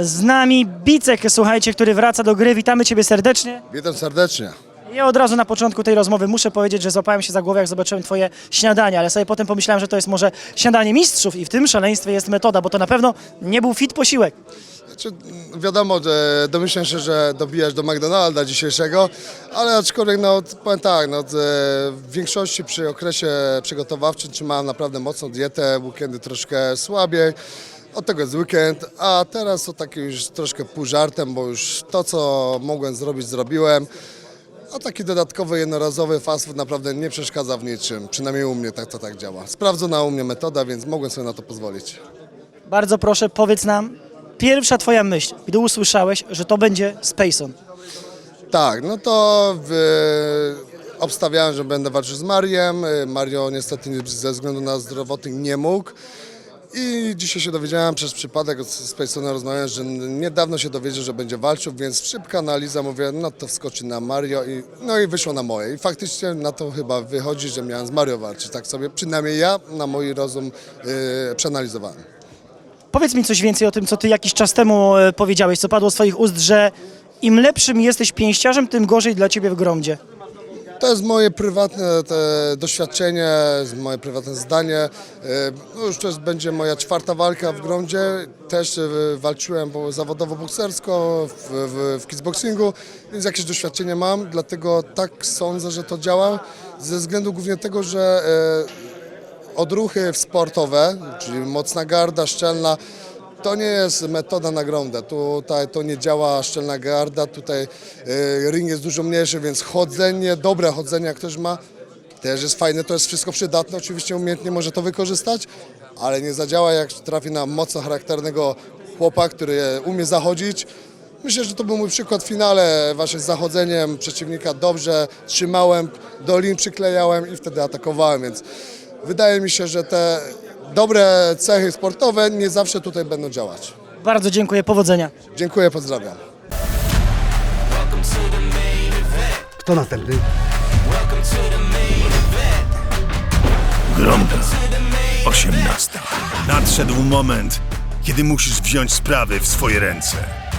Z nami Bicek, słuchajcie, który wraca do gry. Witamy Ciebie serdecznie. Witam serdecznie. Ja od razu na początku tej rozmowy muszę powiedzieć, że złapałem się za głowę, jak zobaczyłem Twoje śniadanie, ale sobie potem pomyślałem, że to jest może śniadanie mistrzów i w tym szaleństwie jest metoda, bo to na pewno nie był fit posiłek. Znaczy, wiadomo, że domyślam się, że dobijasz do McDonalda dzisiejszego, ale aczkolwiek no, powiem tak, no, t- w większości przy okresie przygotowawczym trzymałem naprawdę mocną dietę, weekendy troszkę słabiej. Od tego jest weekend, a teraz to taki już troszkę pół żartem, bo już to, co mogłem zrobić, zrobiłem. A taki dodatkowy, jednorazowy fast food naprawdę nie przeszkadza w niczym. Przynajmniej u mnie tak to tak działa. Sprawdzona u mnie metoda, więc mogłem sobie na to pozwolić. Bardzo proszę, powiedz nam, pierwsza Twoja myśl, gdy usłyszałeś, że to będzie Spacon. Tak, no to obstawiałem, że będę walczył z Mariem. Mario niestety nie- ze względu na zdrowotny nie mógł. I dzisiaj się dowiedziałem przez przypadek z Spacesonem rozmawiałem, że niedawno się dowiedział, że będzie walczył, więc szybka analiza, mówię, no to wskoczy na Mario i no i wyszło na moje. I faktycznie na to chyba wychodzi, że miałem z Mario walczyć. Tak sobie przynajmniej ja na mój rozum yy, przeanalizowałem. Powiedz mi coś więcej o tym, co Ty jakiś czas temu e, powiedziałeś, co padło z Twoich ust, że im lepszym jesteś pięściarzem, tym gorzej dla Ciebie w gromdzie. To jest moje prywatne doświadczenie, moje prywatne zdanie. E, No już to jest, będzie moja czwarta walka w grądzie. Też e, walczyłem bo- zawodowo-boksersko w, w, w kickboxingu, więc jakieś doświadczenie mam, dlatego tak sądzę, że to działa. Ze względu głównie tego, że e, odruchy sportowe, czyli mocna garda, szczelna, to nie jest metoda na grondę. Tutaj to nie działa szczelna garda, tutaj e, ring jest dużo mniejszy, więc chodzenie, dobre chodzenie, jak ktoś ma, też jest fajne, to jest wszystko przydatne, oczywiście umiejętnie może to wykorzystać, ale nie zadziała jak trafi na mocno charakternego chłopa, który umie zachodzić. Myślę, że to był mój przykład w finale właśnie z zachodzeniem przeciwnika dobrze, trzymałem, do lin przyklejałem i wtedy atakowałem, więc wydaje mi się, że te dobre cechy sportowe nie zawsze tutaj będą działać. Bardzo dziękuję, powodzenia. Dziękuję, pozdrawiam. Kto następny? Gromda. 18. Nadszedł moment, kiedy musisz wziąć sprawy w swoje ręce.